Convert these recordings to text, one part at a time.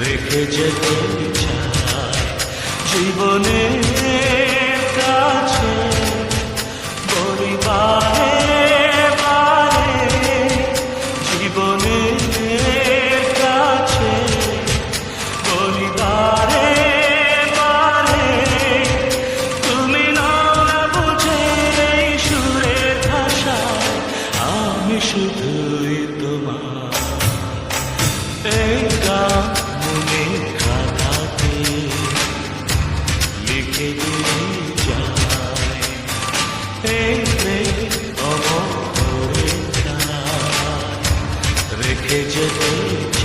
রেখে যেতে জীবনে কাছে digital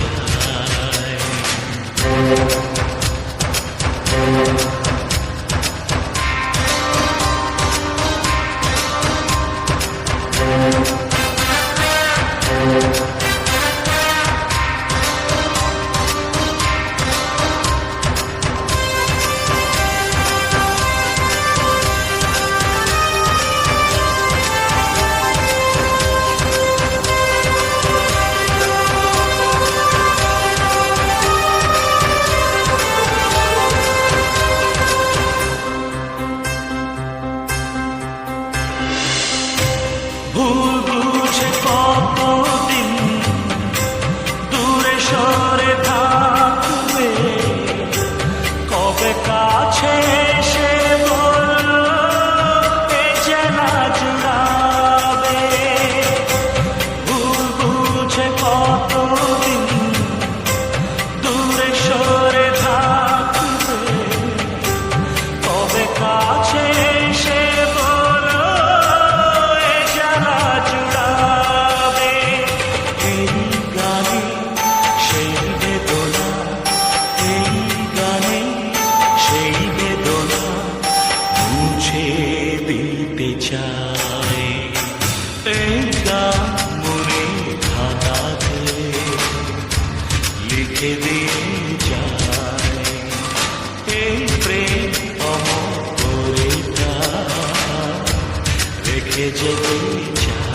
change. যায়। এই যেতে চায়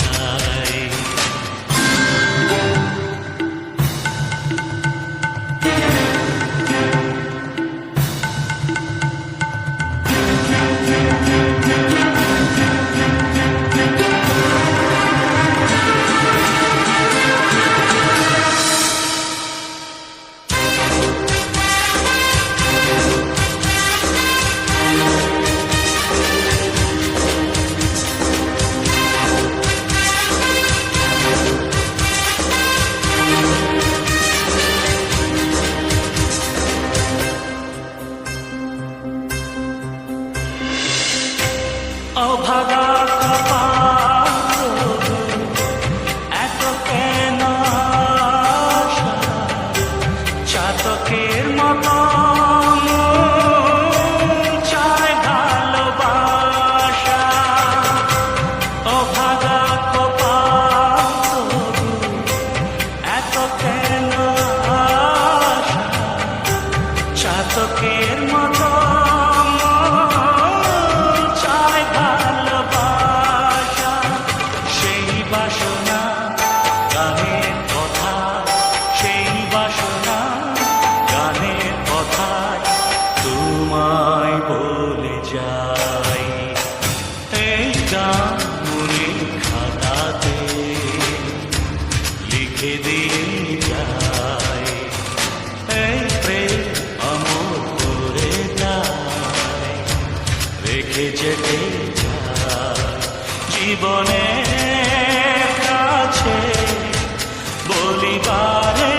বারে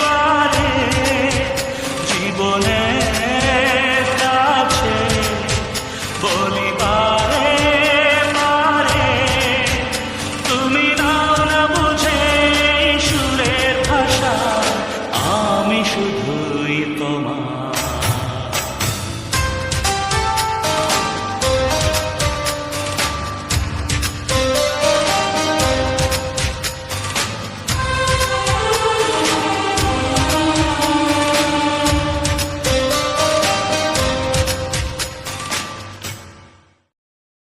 বারে জীবনে তুমি নাও না সুরের ভাষা আমি শুধুই তোমার